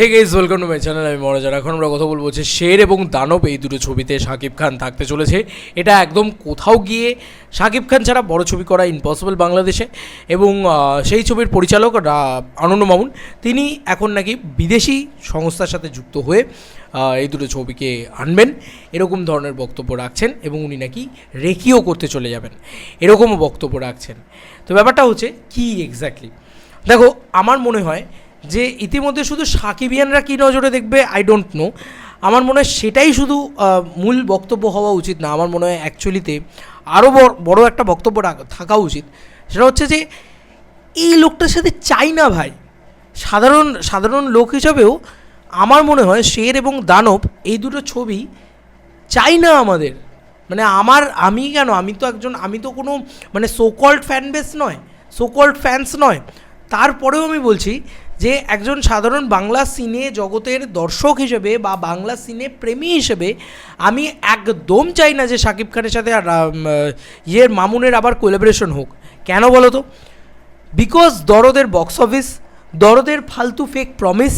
Hey guys welcome to my channel আমি মনোজার এখন আমরা কথা বলব যে শের এবং দানব এই দুটো ছবিতে শাকিব খান থাকতে চলেছে। এটা একদম কোথাও গিয়ে শাকিব খান ছাড়া বড় ছবি করা ইম্পসিবল বাংলাদেশে এবং সেই ছবির পরিচালক আনন্দ মামুন, তিনি এখন নাকি বিদেশি সংস্থার সাথে যুক্ত হয়ে এই দুটো ছবিকে আনবেন। এরকম ধরনের বক্তব্য রাখছেন এবং উনি নাকি রেকিও করতে চলে যাবেন। এরকমও বক্তব্য রাখছেন। তো ব্যাপারটা হচ্ছে কি এক্স্যাক্টলি দেখো, আমার মনে হয় যে ইতিমধ্যে শুধু সাকিবিয়ানরা কী নজরে দেখবে আই ডোন্ট নো আমার মনে হয় সেটাই শুধু মূল বক্তব্য হওয়া উচিত না। আমার মনে হয় অ্যাকচুয়ালিতে আরও বড় একটা বক্তব্য থাকা উচিত। সেটা হচ্ছে যে, এই লোকটার সাথে চাই না ভাই। সাধারণ সাধারণ লোক হিসাবেও আমার মনে হয় শের এবং দানব এই দুটো ছবি চাই না আমাদের। মানে আমার, আমি কেন? আমি তো একজন, আমি তো কোনো মানে সোকল্ড ফ্যান বেস নয়। সোকল্ড ফ্যান্স নয়। তারপরেও আমি বলছি যে একজন সাধারণ বাংলা সিনে জগতের দর্শক হিসেবে বা বাংলা সিনে প্রেমী হিসেবে আমি একদম চাই না যে শাকিব খানের সাথে আর ইয়ের মামুনের আবার কোলাবোরেশন হোক। কেন বলো তো? বিকজ দরদের বক্স অফিস দরদের ফালতু ফেক প্রমিস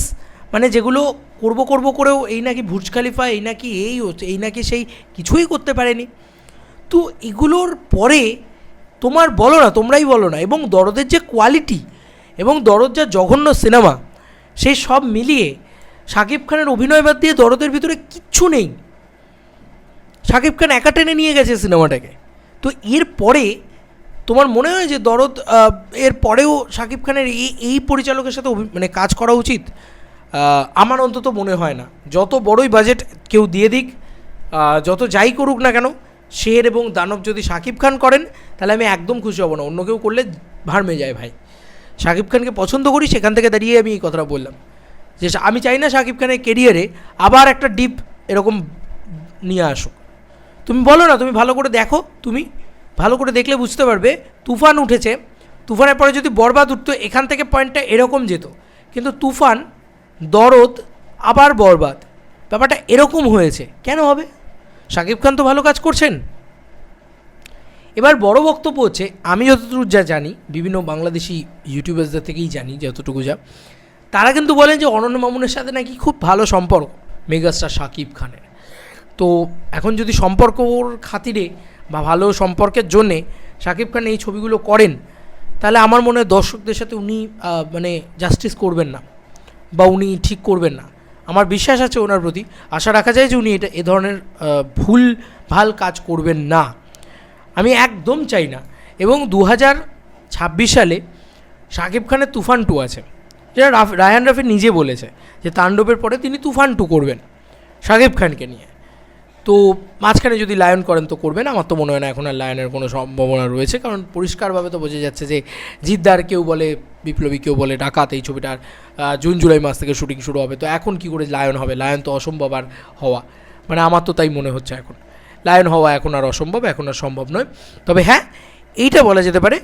মানে যেগুলো করব করব করেও এই নাকি ভুজ খালিফা, এই নাকি এই হচ্ছে এই নাকি সেই কিছুই করতে পারেনি। তো এগুলোর পরে তোমার বলো না, তোমরাই বলো না, এবং দরদের যে কোয়ালিটি এবং দরদ যা জঘন্য সিনেমা, সেই সব মিলিয়ে শাকিব খানের অভিনয় বাদ দিয়ে দরদের ভিতরে কিচ্ছু নেই। শাকিব খান একা টেনে নিয়ে গেছে সিনেমাটাকে। তো এর পরে তোমার মনে হয় যে দরদ এর পরেও শাকিব খানের এই এই পরিচালকের সাথে মানে কাজ করা উচিত? আমার অন্তত মনে হয় না। যত বড়ই বাজেট কেউ দিয়ে দিক যত যাই করুক না কেন, শের এবং দানব যদি শাকিব খান করেন, তাহলে আমি একদম খুশি হব না। অন্য কেউ করলে ভাড়মে যায় ভাই। শাকিব খানকে পছন্দ করি, সেখান থেকে দাঁড়িয়ে আমি এই কথাটা বললাম। যে আমি চাই না শাকিব খানের কেরিয়ারে আবার একটা ডিপ এরকম নিয়ে আসুক। তুমি বলো না, তুমি ভালো করে দেখো, তুমি ভালো করে দেখলে বুঝতে পারবে, তুফান উঠেছে। তুফানের পরে যদি বরবাদ উঠতো, এখান থেকে পয়েন্টটা এরকম যেত। কিন্তু তুফান, দরদ, আবার বরবাদ। ব্যাপারটা এরকম হয়েছে। কেন হবে? শাকিব খান তো ভালো কাজ করছেন। এবার বড় বক্তব্য হচ্ছে, আমি যতটুকু যা জানি, বিভিন্ন বাংলাদেশি ইউটিউবার্সদের থেকেই জানি যতটুকু যা, তারা কিন্তু বলেন যে অনন্য মামুনের সাথে নাকি খুব ভালো সম্পর্ক, মেগাস্টার শাকিব খানের। তো এখন যদি সম্পর্কর খাতিরে বা ভালো সম্পর্কের জন্যে শাকিব খান এই ছবিগুলো করেন, তাহলে আমার মনে হয় দর্শকদের সাথে উনি মানে জাস্টিস করবেন না বা উনি ঠিক করবেন না। আমার বিশ্বাস আছে ওনার প্রতি। আশা রাখা যায় যে উনি এটা, এ ধরনের ভুল, ভালো কাজ করবেন না। আমি একদম চাই না। এবং দু হাজার ছাব্বিশ সালে শাকিব খানের তুফান টু আছে, যেটা রায়ান রাফি নিজে বলেছে যে তাণ্ডবের পরে তিনি তুফান টু করবেন শাকিব খানকে নিয়ে। তো মাঝখানে যদি লায়ন করেন তো করবেন, আমার তো মনে হয় না এখন আর লায়নের কোনো সম্ভাবনা রয়েছে, কারণ পরিষ্কারভাবে তো বোঝা যাচ্ছে যে জিদ্দার কেউ বলে, বিপ্লবী কেউ বলে, ডাকাত এই ছবিটার জুন, জুলাই মাস থেকে শুটিং শুরু হবে। তো এখন কি করে লায়ন হবে? লায়ন তো অসম্ভব আর হওয়া। মানে আমার তো তাই মনে হচ্ছে এখন। লায়ন হওয়া এখন আর অসম্ভব, এখন আর সম্ভব নয়। তবে হ্যাঁ এইটা বলা যেতে পারে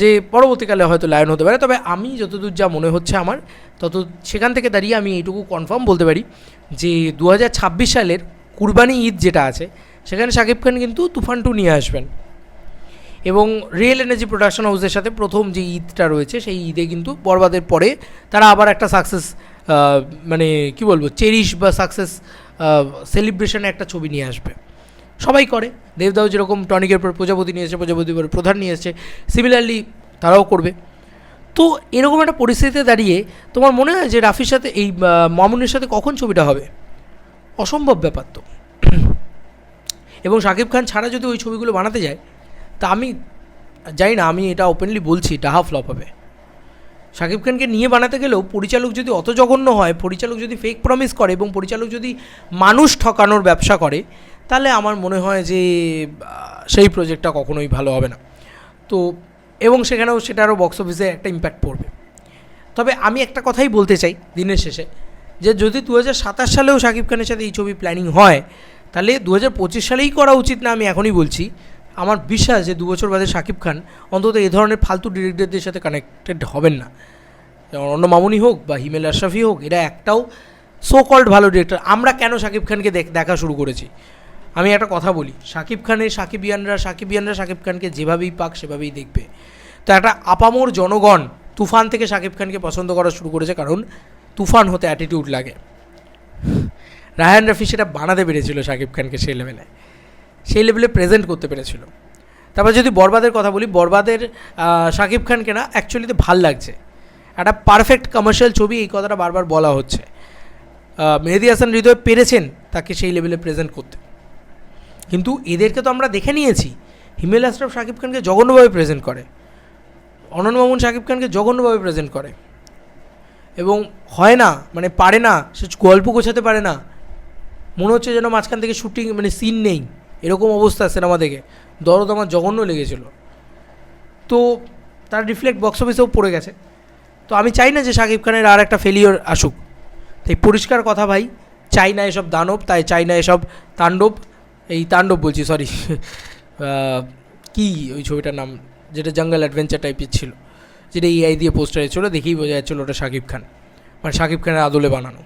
যে পরবর্তীকালে হয়তো লায়ন হতে পারে। তবে আমি যতদূর যা মনে হচ্ছে আমার, তত সেখান থেকে দাঁড়িয়ে আমি এইটুকু কনফার্ম বলতে পারি যে দু হাজার ছাব্বিশ সালের কুরবানি ঈদ যেটা আছে, সেখানে শাকিব খান কিন্তু তুফান টু নিয়ে আসবেন। এবং রিয়েল এনার্জি প্রোডাকশন হাউসের সাথে প্রথম যে ঈদটা রয়েছে, সেই ঈদে কিন্তু বরবাদের পরে তারা আবার একটা সাকসেস মানে কি বলব চেরিশ বা সাকসেস সেলিব্রেশনে একটা ছবি নিয়ে আসবে। সবাই করে। দেবদাও যেরকম টনিকের পর প্রজাপতি নিয়ে প্রজাপতি পরে প্রধান নিয়ে এসেছে সিমিলারলি তারাও করবে। তো এরকম একটা পরিস্থিতিতে দাঁড়িয়ে তোমার মনে হয় যে রাফির সাথে এই মামুনের সাথে কখন ছবিটা হবে? অসম্ভব ব্যাপার তো। এবং শাকিব খান ছাড়া যদি ওই ছবিগুলো বানাতে যায়, তা আমি জানি না, আমি এটা ওপেনলি বলছি ডাহা ফ্লপ হবে। শাকিব খানকে নিয়ে বানাতে গেলেও পরিচালক যদি অত জঘন্য হয়, পরিচালক যদি ফেক প্রমিস করে এবং পরিচালক যদি মানুষ ঠকানোর ব্যবসা করে তাহলে আমার মনে হয় যে সেই প্রজেক্টটা কখনোই ভালো হবে না। তো, এবং সেখানেও সেটারও বক্স অফিসে একটা ইম্প্যাক্ট পড়বে। তবে আমি একটা কথাই বলতে চাই দিনের শেষে, যে যদি দু হাজার সাতাশ সালেও শাকিব খানের সাথে এই ছবি প্ল্যানিং হয়, তাহলে দু হাজার পঁচিশ সালেই করা উচিত না আমি এখনই বলছি। আমার বিশ্বাস যে দু বছর বাদে শাকিব খান অন্তত এ ধরনের ফালতু ডিরেক্টরদের সাথে কানেক্টেড হবেন না। যেমন অন্য মামুনি হোক বা হিমেল আশরাফি হোক, এরা একটাও সো কল্ড ভালো ডিরেক্টর আমরা কেন শাকিব খানকে দেখা শুরু করেছি? আমি একটা কথা বলি শাকিব খানের সাকিবিয়ানরা সাকিবিয়ানরা শাকিব খানকে যেভাবেই পাক, সেভাবেই দেখবে। তো একটা আপামোর জনগণ তুফান থেকে শাকিব খানকে পছন্দ করা শুরু করেছে কারণ তুফান হতে অ্যাটিটিউড লাগে। রায়ান রাফি সেটা বানাতে পেরেছিল শাকিব খানকে সেই লেভেলে সেই লেভেলে প্রেজেন্ট করতে পেরেছিল। তারপর যদি বরবাদের কথা বলি, বরবাদের শাকিব খানকে না অ্যাকচুয়ালিতে ভালো লাগছে। একটা পারফেক্ট কমার্শিয়াল ছবি এই কথাটা বারবার বলা হচ্ছে। মেহেদি হাসান হৃদয় পেরেছেন তাকে সেই লেভেলে প্রেজেন্ট করতে। কিন্তু এদেরকে তো আমরা দেখে নিয়েছি। হিমেল আশরাফ শাকিব খানকে জঘন্যভাবে প্রেজেন্ট করে। অনন্ত মামুন শাকিব খানকে জঘন্যভাবে প্রেজেন্ট করে। এবং হয় না মানে পারে না, সে গল্প গোছাতে পারে না। মনে হচ্ছে যেন মাঝখান থেকে শুটিং মানে সিন নেই। এরকম অবস্থা সিনেমা দেখে। দরদ আমার জঘন্য লেগেছিল। তো তার রিফ্লেক্ট বক্স অফিসেও পড়ে গেছে। তো আমি চাই না যে শাকিব খানের আর একটা ফেলিওর আসুক। তাই পরিষ্কার কথা ভাই, চাই না এসব দানব, তাই চাই না এসব তাণ্ডব। এই তাণ্ডব বলছি সরি কি ওই ছবিটার নাম? যেটা জঙ্গল অ্যাডভেঞ্চার টাইপের ছিল। যেটা এআই দিয়ে পোস্টারে ছিল দেখেই বোঝা যাচ্ছিল ওটা শাকিব খান। মানে শাকিব খানের আদলে বানানো।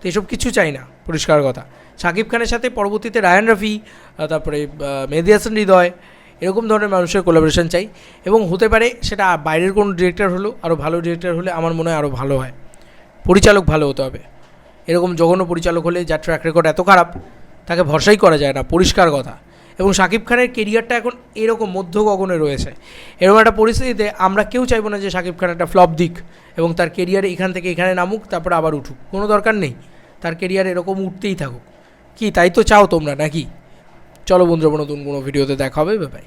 তো এসব কিছু চাই না, পরিষ্কার কথা। শাকিব খানের সাথে পরবর্তীতে রায়ান রাফি তারপরে মেহেদি হাসান হৃদয়, এরকম ধরনের মানুষের কোলাবোরেশন চাই। এবং হতে পারে সেটা বাইরের কোনো ডিরেক্টর হলো আরও ভালো ডিরেক্টর হলে আমার মনে হয় আরও ভালো হয়। পরিচালক ভালো হতে হবে। এরকম জঘন্য পরিচালক হলে যার ট্র্যাক রেকর্ড এত খারাপ তাকে ভরসাই করা যায় না, পরিষ্কার কথা। এবং শাকিব খানের কেরিয়ারটা এখন এরকম মধ্য গগনে রয়েছে। এরকম একটা পরিস্থিতিতে আমরা কেউ চাইব না যে শাকিব খান একটা ফ্লপ দিক এবং তার কেরিয়ারে এখান থেকে এখানে নামুক, তারপর আবার উঠুক। কোনো দরকার নেই। তার কেরিয়ার এরকম উঠতেই থাকুক। কি, তাই তো চাও তোমরা নাকি? চলো বন্ধুরা, নতুন কোনো ভিডিওতে দেখা হবে বাই